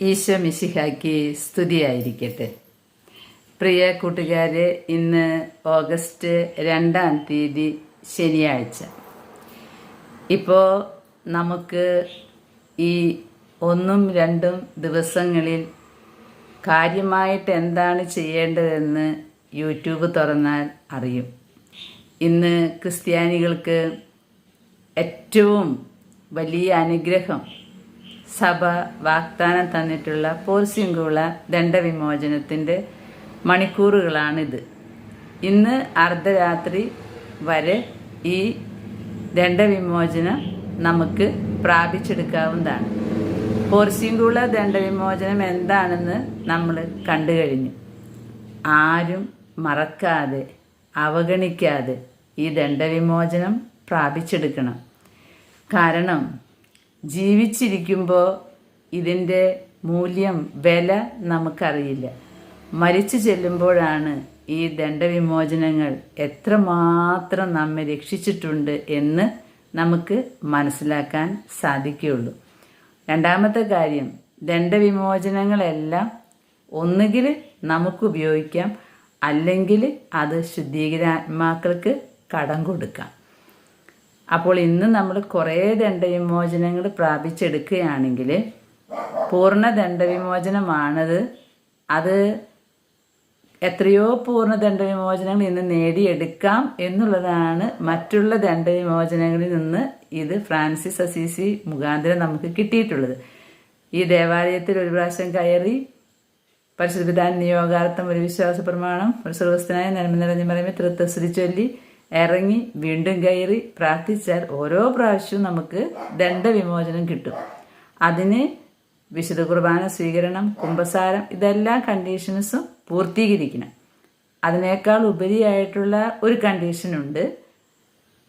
ഈശോ മിശിഹാക്കി സ്തുതിയായിരിക്കട്ടെ. പ്രിയ കൂട്ടുകാരെ ഇന്ന് ഓഗസ്റ്റ് രണ്ടാം തീയതി ശനിയാഴ്ച. ഇപ്പോൾ നമുക്ക് ഈ ഒന്നും രണ്ടും ദിവസങ്ങളിൽ കാര്യമായിട്ട് എന്താണ് ചെയ്യേണ്ടതെന്ന് യൂട്യൂബ് തുറന്നാൽ അറിയും. ഇന്ന് ക്രിസ്ത്യാനികൾക്ക് ഏറ്റവും വലിയ അനുഗ്രഹം സഭ വാഗ്ദാനം തന്നിട്ടുള്ള പോർസിംഗുള ദണ്ഡവിമോചനത്തിന്റെ മണിക്കൂറുകളാണിത്. ഇന്ന് അർദ്ധരാത്രി വരെ ഈ ദണ്ഡവിമോചനം നമുക്ക് പ്രാപിച്ചെടുക്കാവുന്നതാണ്. പോർസിംഗുള ദണ്ഡവിമോചനം എന്താണെന്ന് നമ്മൾ കണ്ടു കഴിഞ്ഞു. ആരും മറക്കാതെ അവഗണിക്കാതെ ഈ ദണ്ഡവിമോചനം പ്രാപിച്ചെടുക്കണം. കാരണം ജീവിച്ചിരിക്കുമ്പോൾ ഇതിന്റെ മൂല്യം വില നമുക്കറിയില്ല. മരിച്ചു ചെല്ലുമ്പോഴാണ് ഈ ദണ്ഡവിമോചനങ്ങൾ എത്രമാത്രം നമ്മെ രക്ഷിച്ചിട്ടുണ്ട് എന്ന് നമുക്ക് മനസ്സിലാക്കാൻ സാധിക്കുകയുള്ളൂ. രണ്ടാമത്തെ കാര്യം ദണ്ഡവിമോചനങ്ങളെല്ലാം ഒന്നുകിൽ നമുക്ക് ഉപയോഗിക്കാം അല്ലെങ്കിൽ അത് ശുദ്ധീകരാത്മാക്കൾക്ക് കടം കൊടുക്കാം. അപ്പോൾ ഇന്ന് നമ്മൾ കുറേ ദണ്ഡവിമോചനങ്ങൾ പ്രാപിച്ചെടുക്കുകയാണെങ്കിൽ പൂർണ ദണ്ഡവിമോചനമാണത് അത് എത്രയോ പൂർണ ദണ്ഡവിമോചനങ്ങൾ ഇന്ന് നേടിയെടുക്കാം എന്നുള്ളതാണ് മറ്റുള്ള ദണ്ഡവിമോചനങ്ങളിൽ നിന്ന് ഇത് ഫ്രാൻസിസ് അസീസി മുഖാന്തരം നമുക്ക് കിട്ടിയിട്ടുള്ളത്. ഈ ദേവാലയത്തിൽ ഒരു പ്രാവശ്യം കയറി പരിശുദ്ധ നിയോഗാർത്ഥം ഒരു വിശ്വാസ പ്രമാണം ഒരു സർവസ്ഥനായ നന്മ നിറഞ്ഞു പറയുമ്പോൾ തൃത്തശ്രീ ചൊല്ലി ഇറങ്ങി വീണ്ടും കയറി പ്രാർത്ഥിച്ചാൽ ഓരോ പ്രാവശ്യവും നമുക്ക് ദണ്ഡവിമോചനം കിട്ടും. അതിന് വിശുദ്ധ കുർബാന സ്വീകരണം കുംഭസാരം ഇതെല്ലാം കണ്ടീഷൻസും പൂർത്തീകരിക്കണം. അതിനേക്കാൾ ഉപരിയായിട്ടുള്ള ഒരു കണ്ടീഷനുണ്ട്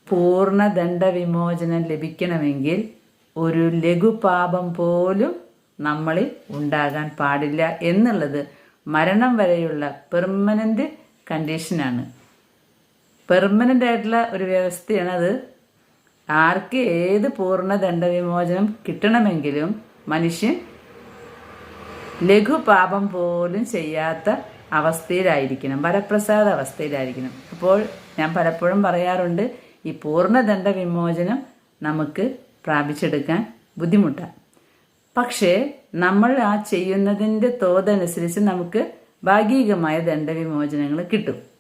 പൂർണ ദണ്ഡവിമോചനം ലഭിക്കണമെങ്കിൽ ഒരു ലഘുപാപം പോലും നമ്മളിൽ ഉണ്ടാകാൻ പാടില്ല എന്നുള്ളത് മരണം വരെയുള്ള പെർമനന്റ് കണ്ടീഷനാണ് പെർമനന്റ് ആയിട്ടുള്ള ഒരു വ്യവസ്ഥയാണ് അത് ആർക്ക് ഏത് പൂർണ ദണ്ഡവിമോചനം കിട്ടണമെങ്കിലും മനുഷ്യൻ ലഘുപാപം പോലും ചെയ്യാത്ത അവസ്ഥയിലായിരിക്കണം. വരപ്രസാദ അവസ്ഥയിലായിരിക്കണം. അപ്പോൾ ഞാൻ പലപ്പോഴും പറയാറുണ്ട് ഈ പൂർണ ദണ്ഡവിമോചനം നമുക്ക് പ്രാപിച്ചെടുക്കാൻ ബുദ്ധിമുട്ടാണ്. പക്ഷേ നമ്മൾ ആ ചെയ്യുന്നതിന്റെ തോതനുസരിച്ച് നമുക്ക് ഭാഗികമായ ദണ്ഡവിമോചനങ്ങൾ കിട്ടും.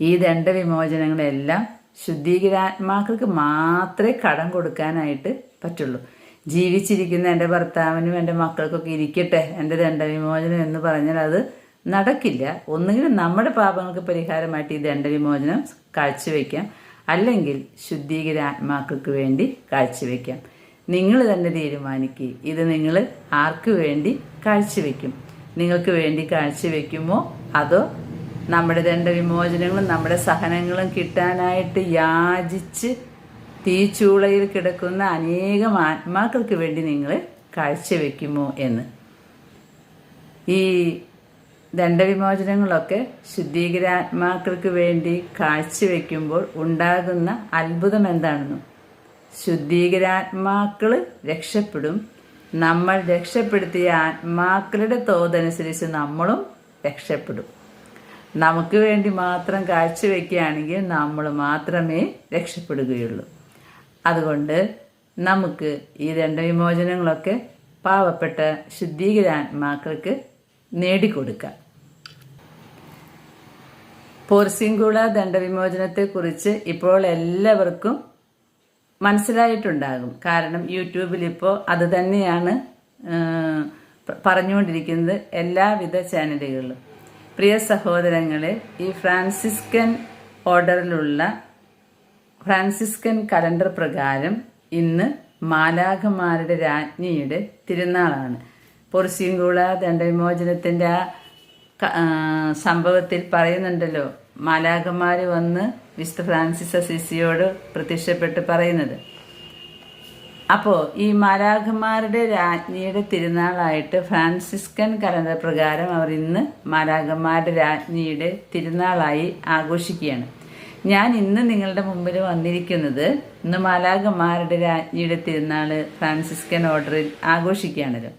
ഈ ദണ്ഡവിമോചനങ്ങളെല്ലാം ശുദ്ധീകരാത്മാക്കൾക്ക് മാത്രമേ കടം കൊടുക്കാനായിട്ട് പറ്റുള്ളൂ. ജീവിച്ചിരിക്കുന്ന എന്റെ ഭർത്താവിനും എന്റെ മക്കൾക്കൊക്കെ ഇരിക്കട്ടെ എന്റെ ദണ്ഡവിമോചനം എന്ന് പറഞ്ഞാൽ അത് നടക്കില്ല. ഒന്നുകിൽ നമ്മുടെ പാപങ്ങൾക്ക് പരിഹാരമായിട്ട് ഈ ദണ്ഡവിമോചനം കാഴ്ചവെക്കാം. അല്ലെങ്കിൽ ശുദ്ധീകരാത്മാക്കൾക്ക് വേണ്ടി കാഴ്ചവെക്കാം. നിങ്ങൾ തന്നെ തീരുമാനിക്കുക ഇത് നിങ്ങൾ ആർക്ക് വേണ്ടി കാഴ്ചവെക്കും? നിങ്ങൾക്ക് വേണ്ടി കാഴ്ചവെക്കുമോ? അതോ നമ്മുടെ രണ്ട് വിമോചനങ്ങളും നമ്മുടെ സഹനങ്ങളും കിട്ടാനായിട്ട് യാചിച്ച് തീച്ചൂളയിൽ കിടക്കുന്ന അനേകം ആത്മാക്കൾക്ക് വേണ്ടി നിങ്ങൾ കാഴ്ചവെക്കുമോ എന്ന്. ഈ ദണ്ഡവിമോചനങ്ങളൊക്കെ ശുദ്ധീകരാത്മാക്കൾക്ക് വേണ്ടി കാഴ്ചവെക്കുമ്പോൾ ഉണ്ടാകുന്ന അത്ഭുതം എന്താണെന്നും. ശുദ്ധീകരാത്മാക്കൾ രക്ഷപ്പെടും. നമ്മൾ രക്ഷപ്പെടുത്തിയ ആത്മാക്കളുടെ തോതനുസരിച്ച് നമ്മളും രക്ഷപ്പെടും. നമുക്ക് വേണ്ടി മാത്രം കാഴ്ചവെക്കുകയാണെങ്കിൽ നമ്മൾ മാത്രമേ രക്ഷപ്പെടുകയുള്ളൂ. അതുകൊണ്ട് നമുക്ക് ഈ രണ്ട് വിമോചനങ്ങളൊക്കെ പാവപ്പെട്ട ശുദ്ധീകരാത്മാക്കൾക്ക് നേടിക്കൊടുക്കാം. പോർസിംഗുള ദണ്ഡവിമോചനത്തെക്കുറിച്ച് ഇപ്പോൾ എല്ലാവർക്കും മനസ്സിലായിട്ടുണ്ടാകും. കാരണം യൂട്യൂബിൽ ഇപ്പോൾ അത് തന്നെയാണ് പറഞ്ഞുകൊണ്ടിരിക്കുന്നത് എല്ലാവിധ ചാനലുകളിലും. പ്രിയ സഹോദരങ്ങളെ ഈ ഫ്രാൻസിസ്കൻ ഓർഡറിലുള്ള ഫ്രാൻസിസ്കൻ കലണ്ടർ പ്രകാരം ഇന്ന് മാലാഖമാരുടെ രാജ്ഞിയുടെ തിരുനാളാണ്. പൊർസിയങ്കുള ദണ്ഡവിമോചനത്തിന്റെ ആ സംഭവത്തിൽ പറയുന്നുണ്ടല്ലോ മാലാഖമാർ വന്ന് വിശുദ്ധ ഫ്രാൻസിസ് അസിസിയോട് പ്രത്യക്ഷപ്പെട്ട് പറയുന്നത്. അപ്പോൾ ഈ മാലാഖമാരുടെ രാജ്ഞിയുടെ തിരുനാളായിട്ട് ഫ്രാൻസിസ്കൻ കലണ്ടർ പ്രകാരം അവർ ഇന്ന് മാലാഖമാരുടെ രാജ്ഞിയുടെ തിരുനാളായി ആഘോഷിക്കുകയാണ്. ഞാൻ ഇന്ന് നിങ്ങളുടെ മുമ്പിൽ വന്നിരിക്കുന്നത് ഇന്ന് മാലാഖമാരുടെ രാജ്ഞിയുടെ തിരുനാൾ ഫ്രാൻസിസ്കൻ ഓർഡറിൽ ആഘോഷിക്കുകയാണല്ലോ.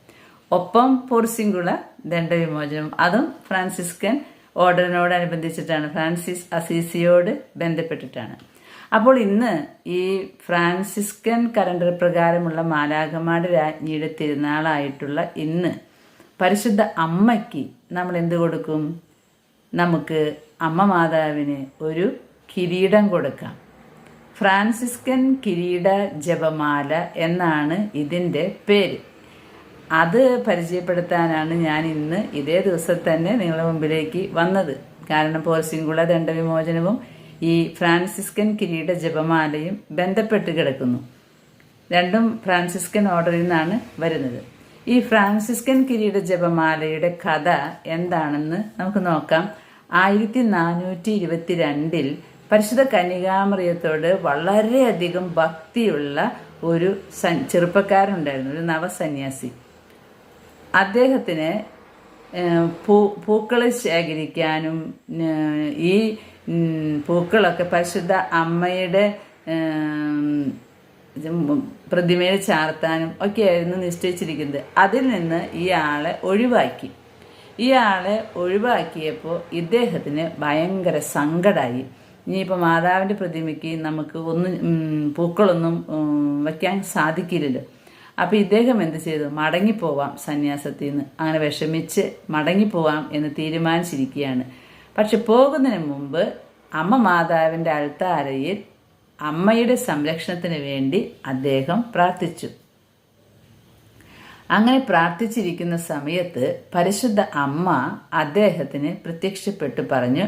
ഒപ്പം പോർസിംഗുള ദണ്ഡവിമോചനം അതും ഫ്രാൻസിസ്കൻ ഓർഡറിനോടനുബന്ധിച്ചിട്ടാണ്. ഫ്രാൻസിസ് അസീസിയോട് ബന്ധപ്പെട്ടിട്ടാണ്. അപ്പോൾ ഇന്ന് ഈ ഫ്രാൻസിസ്കൻ കലണ്ടർ പ്രകാരമുള്ള മാലാഖമാട് രാജ്ഞിയുടെ തിരുനാളായിട്ടുള്ള ഇന്ന് പരിശുദ്ധ അമ്മയ്ക്ക് നമ്മൾ എന്ത് കൊടുക്കും? നമുക്ക് അമ്മ മാതാവിന് ഒരു കിരീടം കൊടുക്കാം. ഫ്രാൻസിസ്കൻ കിരീട ജപമാല എന്നാണ് ഇതിന്റെ പേര്. അത് പരിചയപ്പെടുത്താനാണ് ഞാൻ ഇന്ന് ഇതേ ദിവസം തന്നെ നിങ്ങളുടെ മുമ്പിലേക്ക് വന്നത്. കാരണം പോർസിംഗുള ദണ്ഡവിമോചനവും ഈ ഫ്രാൻസിസ്കൻ കിരീട ജപമാലയും ബന്ധപ്പെട്ട് കിടക്കുന്നു. രണ്ടും ഫ്രാൻസിസ്കൻ ഓർഡറിൽ നിന്നാണ് വരുന്നത്. ഈ ഫ്രാൻസിസ്കൻ കിരീട ജപമാലയുടെ കഥ എന്താണെന്ന് നമുക്ക് നോക്കാം. ആയിരത്തി നാനൂറ്റി ഇരുപത്തി രണ്ടിൽ പരിശുദ്ധ കന്യകാമറിയത്തോട് വളരെയധികം ഭക്തിയുള്ള ഒരു ചെറുപ്പക്കാരുണ്ടായിരുന്നു ഒരു നവസന്യാസി. അദ്ദേഹത്തിന് പൂ പൂക്കൾ ശേഖരിക്കാനും ഈ പൂക്കളൊക്കെ പരിശുദ്ധ അമ്മയുടെ പ്രതിമയിൽ ചാർത്താനും ഒക്കെയായിരുന്നു നിശ്ചയിച്ചിരിക്കുന്നത്. അതിൽ നിന്ന് ഇയാളെ ഒഴിവാക്കി. ഇയാളെ ഒഴിവാക്കിയപ്പോൾ ഇദ്ദേഹത്തിന് ഭയങ്കര സങ്കടമായി ഇനിയിപ്പോൾ മാതാവിന്റെ പ്രതിമയ്ക്ക് നമുക്ക് ഒന്നും പൂക്കളൊന്നും വയ്ക്കാൻ സാധിക്കില്ലല്ലോ. അപ്പോൾ ഇദ്ദേഹം എന്ത് ചെയ്തു? മടങ്ങിപ്പോവാം സന്യാസത്തിൽ നിന്ന് അങ്ങനെ വിഷമിച്ച് മടങ്ങിപ്പോവാം എന്ന് തീരുമാനിച്ചിരിക്കുകയാണ്. പക്ഷെ പോകുന്നതിന് മുമ്പ് അമ്മ മാതാവിന്റെ അൾത്താരയിൽ അമ്മയുടെ സംരക്ഷണത്തിന് വേണ്ടി അദ്ദേഹം പ്രാർത്ഥിച്ചു. അങ്ങനെ പ്രാർത്ഥിച്ചിരിക്കുന്ന സമയത്ത് പരിശുദ്ധ അമ്മ അദ്ദേഹത്തിന് പ്രത്യക്ഷപ്പെട്ടു പറഞ്ഞു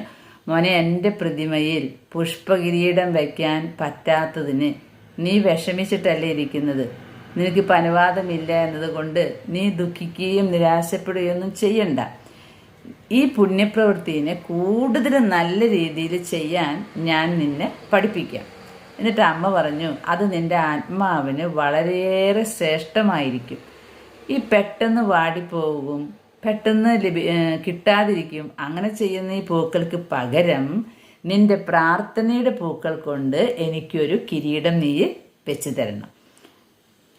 മോനെ എന്റെ പ്രതിമയിൽ പുഷ്പകിരീടം വയ്ക്കാൻ പറ്റാത്തതിന് നീ വിഷമിച്ചിട്ടല്ലേ ഇരിക്കുന്നത്? നിനക്ക് അനുവാദമില്ല എന്നതുകൊണ്ട് നീ ദുഃഖിക്കുകയും നിരാശപ്പെടുകയൊന്നും ചെയ്യണ്ട. ഈ പുണ്യപ്രവൃത്തിനെ കൂടുതൽ നല്ല രീതിയിൽ ചെയ്യാൻ ഞാൻ നിന്നെ പഠിപ്പിക്കാം. എന്നിട്ട് അമ്മ പറഞ്ഞു അത് നിന്റെ ആത്മാവിന് വളരെയേറെ ശ്രേഷ്ഠമായിരിക്കും. ഈ പെട്ടെന്ന് വാടിപ്പോകും പെട്ടെന്ന് ലഭി കിട്ടാതിരിക്കും. അങ്ങനെ ചെയ്യുന്ന ഈ പൂക്കൾക്ക് പകരം നിന്റെ പ്രാർത്ഥനയുടെ പൂക്കൾ കൊണ്ട് എനിക്കൊരു കിരീടം നീ വെച്ച് തരണം.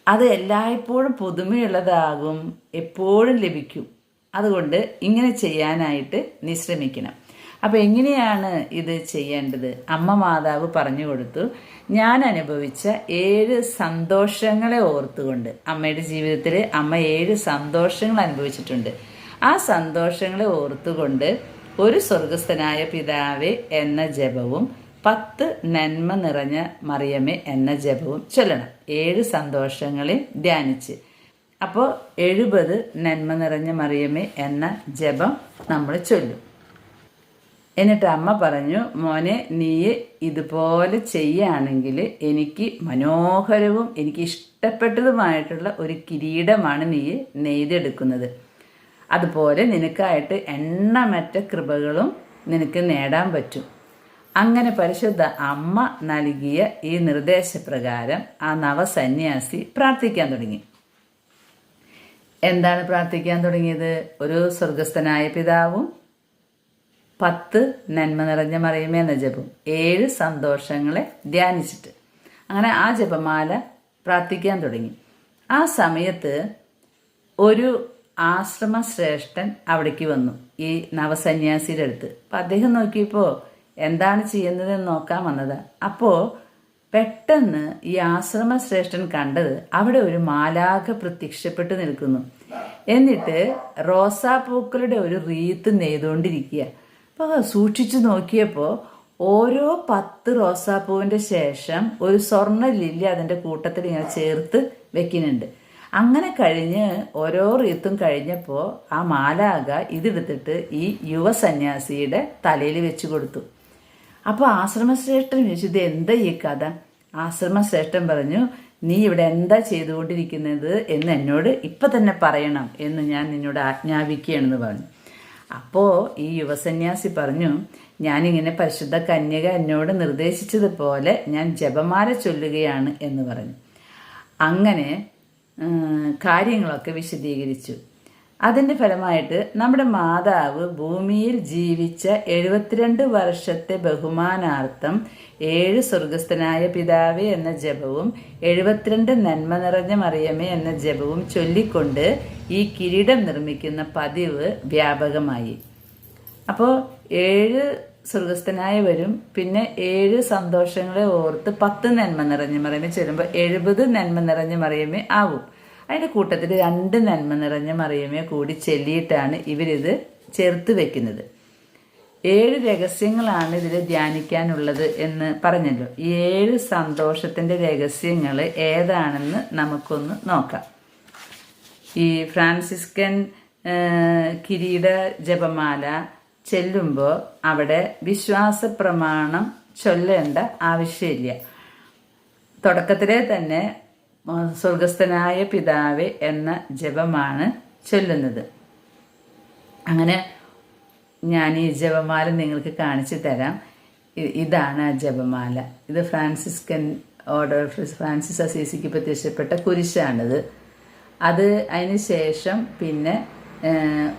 അത് എല്ലായ്പ്പോഴും പുതുമയുള്ളതാകും എപ്പോഴും ലഭിക്കും. അതുകൊണ്ട് ഇങ്ങനെ ചെയ്യാനായിട്ട് നീ ശ്രമിക്കണം അപ്പോൾ എങ്ങനെയാണ് ഇത് ചെയ്യേണ്ടത്? അമ്മ മാതാവ് പറഞ്ഞു കൊടുത്തു. ഞാൻ അനുഭവിച്ച ഏഴ് സന്തോഷങ്ങളെ ഓർത്തുകൊണ്ട് അമ്മയുടെ ജീവിതത്തിൽ അമ്മ ഏഴ് സന്തോഷങ്ങൾ അനുഭവിച്ചിട്ടുണ്ട്. ആ സന്തോഷങ്ങളെ ഓർത്തുകൊണ്ട് ഒരു സ്വർഗസ്ഥനായ പിതാവേ എന്ന ജപവും പത്ത് നന്മ നിറഞ്ഞ മറിയമേ എന്ന ജപവും ചൊല്ലണം. ഏഴ് സന്തോഷങ്ങളെ ധ്യാനിച്ച്. അപ്പോൾ എഴുപത് നന്മ നിറഞ്ഞ മറിയമേ എന്ന ജപം നമ്മൾ ചൊല്ലും. എന്നിട്ട് അമ്മ പറഞ്ഞു മോനെ നീ ഇതുപോലെ ചെയ്യുകയാണെങ്കിൽ എനിക്ക് മനോഹരവും എനിക്ക് ഇഷ്ടപ്പെട്ടതുമായിട്ടുള്ള ഒരു കിരീടമാണ് നീ നെയ്തെടുക്കുന്നത്. അതുപോലെ നിനക്കായിട്ട് എണ്ണമറ്റ കൃപകളും നിനക്ക് നേടാൻ പറ്റും. അങ്ങനെ പരിശുദ്ധ അമ്മ നൽകിയ ഈ നിർദ്ദേശപ്രകാരം ആ നവസന്യാസി പ്രാർത്ഥിക്കാൻ തുടങ്ങി. എന്താണ് പ്രാർത്ഥിക്കാൻ തുടങ്ങിയത്? ഒരു സ്വർഗസ്ഥനായ പിതാവും പത്ത് നന്മ നിറഞ്ഞ മറിയുമേ എന്ന ജപം. ഏഴ് സന്തോഷങ്ങളെ ധ്യാനിച്ചിട്ട് അങ്ങനെ ആ ജപമാല പ്രാർത്ഥിക്കാൻ തുടങ്ങി. ആ സമയത്ത് ഒരു ആശ്രമ ശ്രേഷ്ഠൻ അവിടേക്ക് വന്നു ഈ നവസന്യാസിയുടെ അടുത്ത്. അപ്പം അദ്ദേഹം നോക്കിയപ്പോൾ എന്താണ് ചെയ്യുന്നതെന്ന് നോക്കാൻ വന്നത്. അപ്പോൾ പെട്ടെന്ന് ഈ ആശ്രമ ശ്രേഷ്ഠൻ കണ്ടത് അവിടെ ഒരു മാലാഖ പ്രത്യക്ഷപ്പെട്ടു നിൽക്കുന്നു. എന്നിട്ട് റോസാപ്പൂക്കളുടെ ഒരു റീത്ത് നെയ്തുകൊണ്ടിരിക്കുക അപ്പോൾ സൂക്ഷിച്ചു നോക്കിയപ്പോൾ ഓരോ പത്ത് റോസാപ്പൂവിന്റെ ശേഷം ഒരു സ്വർണ ലില്ലി അതിന്റെ കൂട്ടത്തിൽ ഇങ്ങനെ ചേർത്ത് വെക്കുന്നുണ്ട്. അങ്ങനെ കഴിഞ്ഞ് ഓരോ റീത്തും കഴിഞ്ഞപ്പോൾ ആ മാലാക ഇതെടുത്തിട്ട് ഈ യുവസന്യാസിയുടെ തലയിൽ വെച്ച് കൊടുത്തു. അപ്പോൾ ആശ്രമശ്രേഷ്ഠൻ ചോദിച്ചു ഇത് എന്താ ഈ കഥ? ആശ്രമശ്രേഷ്ഠൻ പറഞ്ഞു നീ ഇവിടെ എന്താ ചെയ്തുകൊണ്ടിരിക്കുന്നത് എന്ന് എന്നോട് ഇപ്പം തന്നെ പറയണം എന്ന് ഞാൻ നിന്നോട് ആജ്ഞാപിക്കുകയാണെന്ന് പറഞ്ഞു. അപ്പോൾ ഈ യുവസന്യാസി പറഞ്ഞു ഞാനിങ്ങനെ പരിശുദ്ധ കന്യക എന്നോട് നിർദ്ദേശിച്ചതുപോലെ ഞാൻ ജപമാല ചൊല്ലുകയാണ് എന്ന് പറഞ്ഞു. അങ്ങനെ കാര്യങ്ങളൊക്കെ വിശദീകരിച്ചു. അതിന്റെ ഫലമായിട്ട് നമ്മുടെ മാതാവ് ഭൂമിയിൽ ജീവിച്ച എഴുപത്തിരണ്ട് വർഷത്തെ ബഹുമാനാർത്ഥം ഏഴ് സ്വർഗസ്ഥനായ പിതാവേ എന്ന ജപവും എഴുപത്തിരണ്ട് നന്മ നിറഞ്ഞ മറിയമേ എന്ന ജപവും ചൊല്ലിക്കൊണ്ട് ഈ കിരീടം നിർമ്മിക്കുന്ന പതിവ് വ്യാപകമായി. അപ്പോൾ ഏഴ് സ്വർഗസ്ഥനായവരും പിന്നെ ഏഴ് സന്തോഷങ്ങളെ ഓർത്ത് പത്ത് നന്മ നിറഞ്ഞ മറിയമേ ചൊല്ലുമ്പോൾ എഴുപത് നന്മ നിറഞ്ഞ മറിയമേ ആവും. അതിന്റെ കൂട്ടത്തിൽ രണ്ട് നന്മ നിറഞ്ഞ മറിയമേ കൂടി ചെല്ലിയിട്ടാണ് ഇവരിത് ചേർത്ത് വെക്കുന്നത്. ഏഴ് രഹസ്യങ്ങളാണ് ഇതിൽ ധ്യാനിക്കാനുള്ളത് എന്ന് പറഞ്ഞല്ലോ. ഈ ഏഴ് സന്തോഷത്തിന്റെ രഹസ്യങ്ങൾ ഏതാണെന്ന് നമുക്കൊന്ന് നോക്കാം. ഈ ഫ്രാൻസിസ്കൻ കിരീട ജപമാല ചെല്ലുമ്പോൾ അവിടെ വിശ്വാസ പ്രമാണം ചൊല്ലേണ്ട ആവശ്യമില്ല. തുടക്കത്തിലെ തന്നെ സ്വർഗസ്ഥനായ പിതാവേ എന്ന ജപമാണ് ചൊല്ലുന്നത്. അങ്ങനെ ഞാൻ ഈ ജപമാല നിങ്ങൾക്ക് കാണിച്ചു തരാം. ഇതാണ് ആ ജപമാല. ഇത് ഫ്രാൻസിസ്കൻ ഓർഡർ ഫ്രാൻസിസ് അസീസിക്ക് പ്രത്യക്ഷപ്പെട്ട കുരിശാണിത്. അത് അതിന് ശേഷം പിന്നെ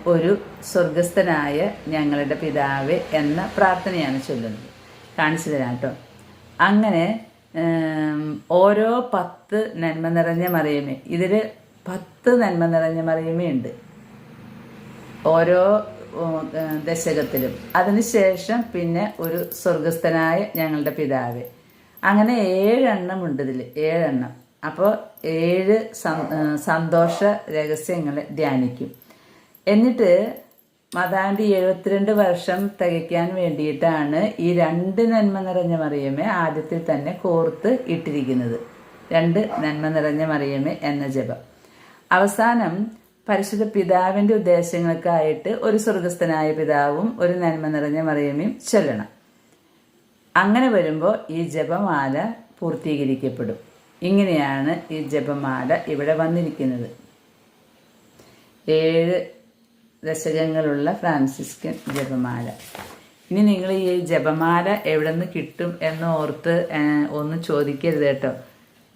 ഒരു സ്വർഗസ്ഥനായ ഞങ്ങളുടെ പിതാവ് എന്ന പ്രാർത്ഥനയാണ് ചൊല്ലുന്നത്. കാണിച്ചു തരാം കേട്ടോ. അങ്ങനെ ഓരോ പത്ത് നന്മ നിറഞ്ഞ മറിയമേ. ഇതിൽ പത്ത് നന്മ നിറഞ്ഞ മറിയമേ ഉണ്ട്. ഓരോ ദശകത്തിലും. അതിനുശേഷം പിന്നെ ഒരു സ്വർഗസ്ഥനായ ഞങ്ങളുടെ പിതാവ്. അങ്ങനെ ഏഴെണ്ണം ഉണ്ട് ഇതിൽ ഏഴെണ്ണം. അപ്പോൾ ഏഴ് സന്തോഷ രഹസ്യങ്ങളെ ധ്യാനിക്കും. എന്നിട്ട് മതാണ്ടി എഴുപത്തിരണ്ട് വർഷം തികയ്ക്കാൻ വേണ്ടിയിട്ടാണ് ഈ രണ്ട് നന്മ നിറഞ്ഞ മറിയമേ ആദ്യത്തിൽ തന്നെ കോർത്ത് ഇട്ടിരിക്കുന്നത്. രണ്ട് നന്മ നിറഞ്ഞ മറിയമേ എന്ന ജപം. അവസാനം പരിശുദ്ധ പിതാവിന്റെ ഉദ്ദേശങ്ങൾക്കായിട്ട് ഒരു സ്വർഗസ്ഥനായ പിതാവും ഒരു നന്മ നിറഞ്ഞ മറിയമ്മയും ചൊല്ലണം. അങ്ങനെ വരുമ്പോൾ ഈ ജപമാല പൂർത്തീകരിക്കപ്പെടും. ഇങ്ങനെയാണ് ഈ ജപമാല ഇവിടെ വന്നിരിക്കുന്നത്. ഏഴ് ദശകങ്ങളുള്ള ഫ്രാൻസിസ്കൻ ജപമാല. ഇനി നിങ്ങൾ ഈ ജപമാല എവിടെ നിന്ന് കിട്ടും എന്ന് ഓർത്ത് ഒന്ന് ചോദിക്കരുത് കേട്ടോ.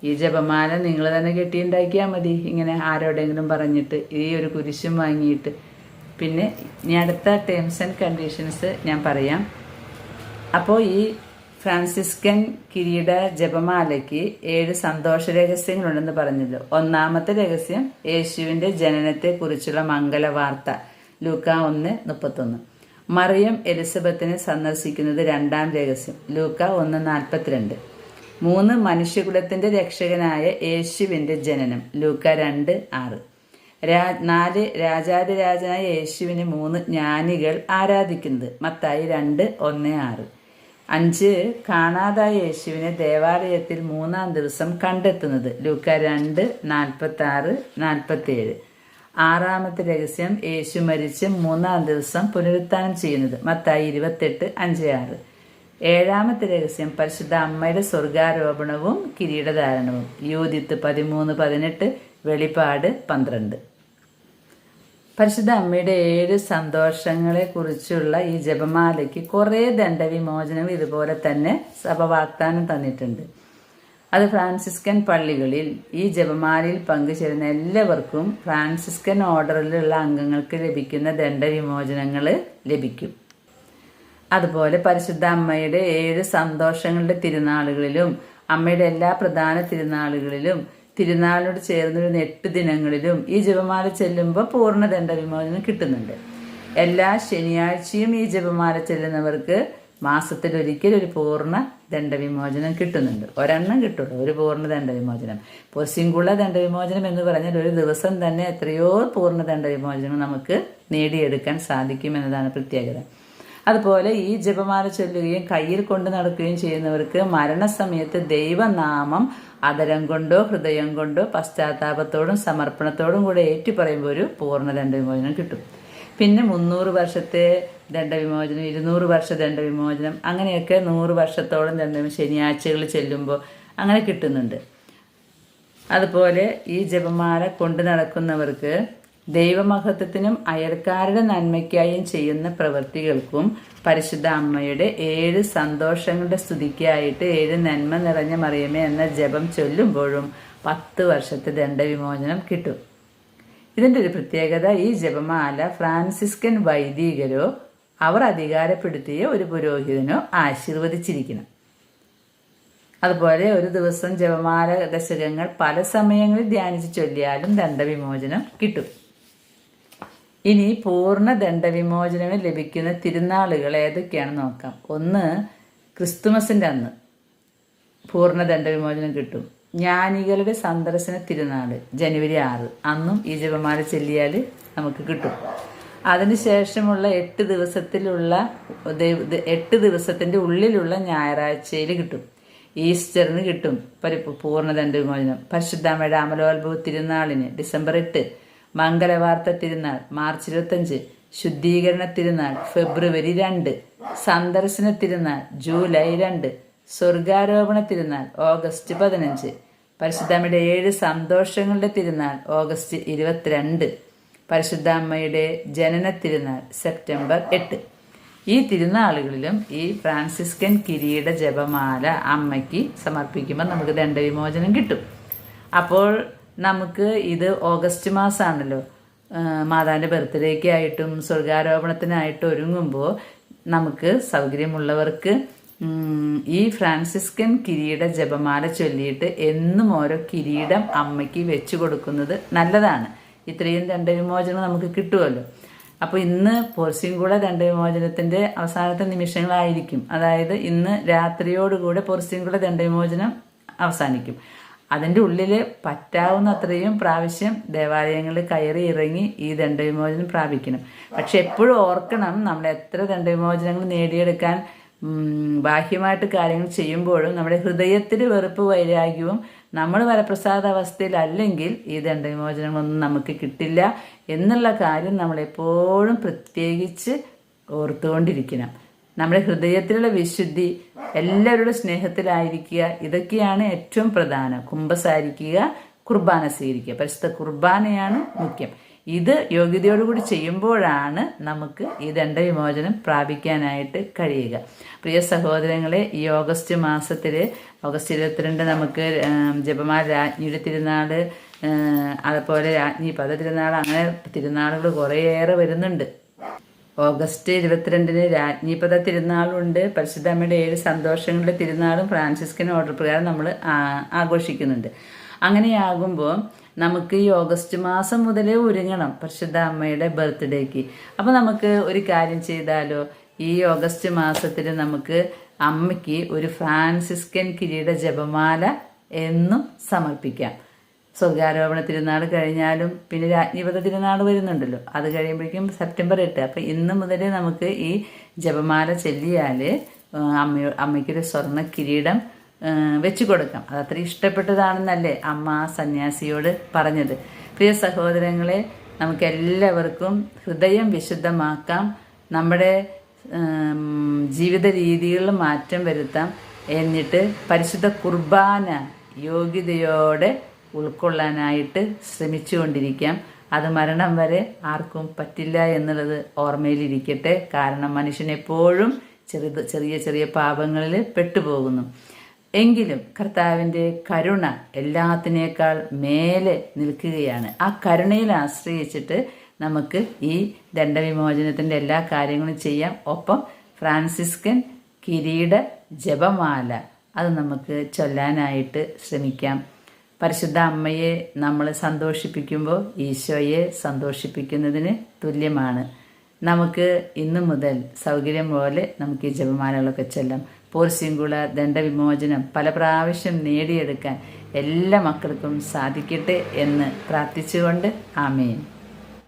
ഈ ജപമാല നിങ്ങൾ തന്നെ കെട്ടിയുണ്ടാക്കിയാൽ മതി. ഇങ്ങനെ ആരോടെങ്കിലും പറഞ്ഞിട്ട് ഈ ഒരു കുരിശും വാങ്ങിയിട്ട്. പിന്നെ ഇനി അടുത്ത ടേംസ് ആൻഡ് കണ്ടീഷൻസ് ഞാൻ പറയാം. അപ്പോൾ ഈ ഫ്രാൻസിസ്കൻ കിരീട ജപമാലയ്ക്ക് ഏഴ് സന്തോഷ രഹസ്യങ്ങളുണ്ടെന്ന് പറഞ്ഞല്ലോ. ഒന്നാമത്തെ രഹസ്യം യേശുവിന്റെ ജനനത്തെക്കുറിച്ചുള്ള മംഗലവാർത്ത ലൂക്ക ഒന്ന് മുപ്പത്തൊന്ന്. മറിയം എലിസബത്തിനെ സന്ദർശിക്കുന്നത് രണ്ടാം രഹസ്യം. ലൂക്ക ഒന്ന് നാൽപ്പത്തിരണ്ട്. മൂന്ന് മനുഷ്യകുലത്തിന്റെ രക്ഷകനായ യേശുവിന്റെ ജനനം. ലൂക്ക രണ്ട് ആറ്. രാ നാല് രാജാതിരാജനായ യേശുവിനെ മൂന്ന് ജ്ഞാനികൾ ആരാധിക്കുന്നത്. മത്തായി രണ്ട് ഒന്ന് ആറ്. അഞ്ച് കാണാതായ യേശുവിനെ ദേവാലയത്തിൽ മൂന്നാം ദിവസം കണ്ടെത്തുന്നത്. ലൂക്ക രണ്ട് നാൽപ്പത്തി ആറ് നാൽപ്പത്തി ഏഴ് ആറാമത്തെ രഹസ്യം യേശു മരിച്ച് മൂന്നാം ദിവസം പുനരുത്ഥാനം ചെയ്യുന്നത്. മത്തായി ഇരുപത്തെട്ട് അഞ്ച് ആറ്. ഏഴാമത്തെ രഹസ്യം പരിശുദ്ധ അമ്മയുടെ സ്വർഗാരോപണവും കിരീടധാരണവും. യൂതിത്ത് പതിമൂന്ന് പതിനെട്ട് വെളിപ്പാട് പന്ത്രണ്ട്. പരിശുദ്ധ അമ്മയുടെ ഏഴ് സന്തോഷങ്ങളെ കുറിച്ചുള്ള ഈ ജപമാലയ്ക്ക് കുറേ ദണ്ഡവിമോചനങ്ങൾ ഇതുപോലെ തന്നെ സഭ വാഗ്ദാനം തന്നിട്ടുണ്ട്. അത് ഫ്രാൻസിസ്കൻ പള്ളികളിൽ ഈ ജപമാലയിൽ പങ്കുചേരുന്ന എല്ലാവർക്കും ഫ്രാൻസിസ്കൻ ഓർഡറിലുള്ള അംഗങ്ങൾക്ക് ലഭിക്കുന്ന ദണ്ഡവിമോചനങ്ങൾ ലഭിക്കും. അതുപോലെ പരിശുദ്ധ അമ്മയുടെ ഏഴ് സന്തോഷങ്ങളുടെ തിരുനാളുകളിലും അമ്മയുടെ എല്ലാ പ്രധാന തിരുനാളുകളിലും തിരുനാളിനോട് ചേർന്നിരുന്ന എട്ട് ദിനങ്ങളിലും ഈ ജപമാല ചെല്ലുമ്പോൾ പൂർണ ദണ്ഡവിമോചനം കിട്ടുന്നുണ്ട്. എല്ലാ ശനിയാഴ്ചയും ഈ ജപമാല ചെല്ലുന്നവർക്ക് മാസത്തിലൊരിക്കൽ ഒരു പൂർണ ദണ്ഡവിമോചനം കിട്ടുന്നുണ്ട്. ഒരെണ്ണം കിട്ടുള്ളൂ. ഒരു പൂർണ ദണ്ഡവിമോചനം. പൊസിങ്കുള്ള ദണ്ഡവിമോചനം എന്ന് പറഞ്ഞാൽ ഒരു ദിവസം തന്നെ എത്രയോ പൂർണ ദണ്ഡവിമോചനം നമുക്ക് നേടിയെടുക്കാൻ സാധിക്കും എന്നതാണ് പ്രത്യേകത. അതുപോലെ ഈ ജപമാല ചൊല്ലുകയും കയ്യിൽ കൊണ്ട് നടക്കുകയും ചെയ്യുന്നവർക്ക് മരണസമയത്ത് ദൈവനാമം അതരം കൊണ്ടോ ഹൃദയം കൊണ്ടോ പശ്ചാത്താപത്തോടും സമർപ്പണത്തോടും കൂടെ ഏറ്റുപറയുമ്പോൾ ഒരു പൂർണ ദണ്ഡവിമോചനം കിട്ടും. പിന്നെ മുന്നൂറ് വർഷത്തെ ദണ്ഡവിമോചനം ഇരുന്നൂറ് വർഷ ദണ്ഡവിമോചനം അങ്ങനെയൊക്കെ നൂറ് വർഷത്തോളം ദണ്ഡ ശനിയാഴ്ചകൾ ചെല്ലുമ്പോൾ അങ്ങനെ കിട്ടുന്നുണ്ട്. അതുപോലെ ഈ ജപമാല കൊണ്ടു നടക്കുന്നവർക്ക് ദൈവമഹത്വത്തിനും അയൽക്കാരുടെ നന്മയ്ക്കായും ചെയ്യുന്ന പ്രവൃത്തികൾക്കും പരിശുദ്ധ അമ്മയുടെ ഏഴ് സന്തോഷങ്ങളുടെ സ്തുതിക്കായിട്ട് ഏഴ് നന്മ നിറഞ്ഞ മറിയമേ എന്ന ജപം ചൊല്ലുമ്പോഴും പത്ത് വർഷത്തെ ദണ്ഡവിമോചനം കിട്ടും. ഇതിന്റെ ഒരു പ്രത്യേകത ഈ ജപമാല ഫ്രാൻസിസ്കൻ വൈദികരോ അവർ അധികാരപ്പെടുത്തിയ ഒരു പുരോഹിതനോ ആശീർവദിച്ചിരിക്കണം. അതുപോലെ ഒരു ദിവസം ജപമാല ദശകങ്ങൾ പല സമയങ്ങളിൽ ധ്യാനിച്ച് ചൊല്ലിയാലും ദണ്ഡവിമോചനം കിട്ടും. ഇനി പൂർണ ദണ്ഡവിമോചനം ലഭിക്കുന്ന തിരുനാളുകൾ ഏതൊക്കെയാണെന്ന് നോക്കാം. ഒന്ന് ക്രിസ്തുമസിന്റെ അന്ന് പൂർണ ദണ്ഡവിമോചനം കിട്ടും. ജ്ഞാനികളുടെ സന്ദർശന തിരുനാൾ ജനുവരി ആറ്. അന്നും ഈ ജപമാല ചെല്ലിയാൽ നമുക്ക് കിട്ടും. അതിനുശേഷമുള്ള എട്ട് ദിവസത്തിലുള്ള എട്ട് ദിവസത്തിന്റെ ഉള്ളിലുള്ള ഞായറാഴ്ചയിൽ കിട്ടും. ഈസ്റ്ററിന് കിട്ടും. പരിപ്പ് പൂർണതണ്ട് ദണ്ഡവിമോചനം പരിശുദ്ധാമയുടെ അമലോത്ഭവ തിരുനാളിന് ഡിസംബർ എട്ട്. മംഗലവാർത്ത തിരുനാൾ മാർച്ച് ഇരുപത്തഞ്ച്. ശുദ്ധീകരണ തിരുനാൾ ഫെബ്രുവരി രണ്ട്. സന്ദർശന തിരുനാൾ ജൂലൈ രണ്ട്. സ്വർഗാരോപണ തിരുനാൾ ഓഗസ്റ്റ് പതിനഞ്ച്. പരിശുദ്ധാമ്മയുടെ ഏഴ് സന്തോഷങ്ങളുടെ തിരുനാൾ ഓഗസ്റ്റ് ഇരുപത്തിരണ്ട്. പരിശുദ്ധാമ്മയുടെ ജനന തിരുനാൾ സെപ്റ്റംബർ എട്ട്. ഈ തിരുനാളുകളിലും ഈ ഫ്രാൻസിസ്കൻ കിരീട ജപമാല അമ്മയ്ക്ക് സമർപ്പിക്കുമ്പോൾ നമുക്ക് ദണ്ഡവിമോചനം കിട്ടും. അപ്പോൾ നമുക്ക് ഇത് ഓഗസ്റ്റ് മാസമാണല്ലോ മാതാവിന്റെ ബർത്ത്ഡേക്കായിട്ടും സ്വർഗാരോപണത്തിനായിട്ടും ഒരുങ്ങുമ്പോൾ നമുക്ക് സൗകര്യമുള്ളവർക്ക് ഈ ഫ്രാൻസിസ്കൻ കിരീട ജപമാല ചൊല്ലിയിട്ട് എന്നും ഓരോ കിരീടം അമ്മയ്ക്ക് വെച്ചു കൊടുക്കുന്നത് നല്ലതാണ്. ഇത്രയും ദണ്ഡവിമോചനം നമുക്ക് കിട്ടുമല്ലോ അപ്പോൾ ഇന്ന് പോർസിൻകുള ദണ്ഡവിമോചനത്തിന്റെ അവസാനത്തെ നിമിഷങ്ങളായിരിക്കും. അതായത് ഇന്ന് രാത്രിയോടുകൂടെ പോർസിൻകുള ദണ്ഡവിമോചനം അവസാനിക്കും. അതിന്റെ ഉള്ളിൽ പറ്റാവുന്ന അത്രയും പ്രാവശ്യം ദേവാലയങ്ങളിൽ കയറി ഇറങ്ങി ഈ ദണ്ഡവിമോചനം പ്രാപിക്കണം. പക്ഷെ എപ്പോഴും ഓർക്കണം നമ്മൾ എത്ര ദണ്ഡവിമോചനങ്ങൾ നേടിയെടുക്കാൻ ബാഹ്യമായിട്ട് കാര്യങ്ങൾ ചെയ്യുമ്പോഴും നമ്മുടെ ഹൃദയത്തിൽ വെറുപ്പ് വൈരാഗ്യവും നമ്മൾ വരപ്രസാദ അവസ്ഥയിലല്ലെങ്കിൽ ഈ ദണ്ഡവിമോചനങ്ങളൊന്നും നമുക്ക് കിട്ടില്ല എന്നുള്ള കാര്യം നമ്മളെപ്പോഴും പ്രത്യേകിച്ച് ഓർത്തുകൊണ്ടിരിക്കണം. നമ്മുടെ ഹൃദയത്തിലുള്ള വിശുദ്ധി എല്ലാവരുടെ സ്നേഹത്തിലായിരിക്കുക ഇതൊക്കെയാണ് ഏറ്റവും പ്രധാനം. കുംഭസാരിക്കുക കുർബാന സ്വീകരിക്കുക. പരിശുദ്ധ കുർബാനയാണ് മുഖ്യം. ഇത് യോഗ്യതയോടുകൂടി ചെയ്യുമ്പോഴാണ് നമുക്ക് ഈ ദണ്ഡവിമോചനം പ്രാപിക്കാനായിട്ട് കഴിയുക. പ്രിയ സഹോദരങ്ങളെ ഈ ഓഗസ്റ്റ് മാസത്തിൽ ഓഗസ്റ്റ് ഇരുപത്തിരണ്ട് നമുക്ക് ജപമാല രാജ്ഞിയുടെ തിരുനാൾ അതുപോലെ രാജ്ഞി പദ തിരുനാൾ അങ്ങനെ തിരുനാളുകൾ കുറേയേറെ വരുന്നുണ്ട്. ഓഗസ്റ്റ് ഇരുപത്തിരണ്ടിന് രാജ്ഞിപദ തിരുനാളുണ്ട്. പരിശുദ്ധമ്മയുടെ ഏഴ് സന്തോഷങ്ങളുടെ തിരുനാളും ഫ്രാൻസിസ്കൻ ഓർഡർ പ്രകാരം നമ്മൾ ആഘോഷിക്കുന്നുണ്ട്. അങ്ങനെയാകുമ്പോൾ നമുക്ക് ഈ ഓഗസ്റ്റ് മാസം മുതലേ ഒരുങ്ങണം പരിശുദ്ധ അമ്മയുടെ ബർത്ത്ഡേക്ക്. അപ്പോൾ നമുക്ക് ഒരു കാര്യം ചെയ്താലോ? ഈ ഓഗസ്റ്റ് മാസത്തിൽ നമുക്ക് അമ്മയ്ക്ക് ഒരു ഫ്രാൻസിസ്കൻ കിരീട ജപമാല എന്നും സമർപ്പിക്കാം. സ്വർഗാരോപണ തിരുനാൾ കഴിഞ്ഞാലും പിന്നെ രാജ്ഞിപത തിരുനാൾ വരുന്നുണ്ടല്ലോ. അത് കഴിയുമ്പോഴേക്കും സെപ്റ്റംബർ എട്ട്. അപ്പം ഇന്ന് മുതലേ നമുക്ക് ഈ ജപമാല ചെല്ലിയാൽ അമ്മയോ അമ്മയ്ക്കൊരു സ്വർണ കിരീടം വെച്ചു കൊടുക്കാം. അത് അത്ര ഇഷ്ടപ്പെട്ടതാണെന്നല്ലേ അമ്മ സന്യാസിയോട് പറഞ്ഞത്. പ്രിയ സഹോദരങ്ങളെ നമുക്ക് എല്ലാവർക്കും ഹൃദയം വിശുദ്ധമാക്കാം. നമ്മുടെ ജീവിത രീതികളിൽ മാറ്റം വരുത്താം എന്നിട്ട് പരിശുദ്ധ കുർബാന യോഗ്യതയോടെ ഉൾക്കൊള്ളാനായിട്ട് ശ്രമിച്ചുകൊണ്ടിരിക്കാം. അത് മരണം വരെ ആർക്കും പറ്റില്ല എന്നുള്ളത് ഓർമ്മയിലിരിക്കട്ടെ. കാരണം മനുഷ്യനെപ്പോഴും ചെറുത് ചെറിയ ചെറിയ പാപങ്ങളിൽ പെട്ടുപോകുന്നു. എങ്കിലും കർത്താവിന്റെ കരുണ എല്ലാത്തിനേക്കാൾ മേലെ നിൽക്കുകയാണ്. ആ കരുണയിൽ ആശ്രയിച്ചിട്ട് നമുക്ക് ഈ ദണ്ഡവിമോചനത്തിന്റെ എല്ലാ കാര്യങ്ങളും ചെയ്യാം. ഒപ്പം ഫ്രാൻസിസ്കൻ കിരീട ജപമാല അത് നമുക്ക് ചൊല്ലാനായിട്ട് ശ്രമിക്കാം. പരിശുദ്ധ അമ്മയെ നമ്മൾ സന്തോഷിപ്പിക്കുമ്പോൾ ഈശോയെ സന്തോഷിപ്പിക്കുന്നതിന് തുല്യമാണ്. നമുക്ക് ഇന്നു മുതൽ സൗകര്യം പോലെ നമുക്ക് ഈ ജപമാലകളൊക്കെ ചെല്ലാം. പോർസിംഗുള ദണ്ഡവിമോചനം പല പ്രാവശ്യം നേടിയെടുക്കാൻ എല്ലാ മക്കൾക്കും സാധിക്കട്ടെ എന്ന് പ്രാർത്ഥിച്ചുകൊണ്ട് ആമേൻ.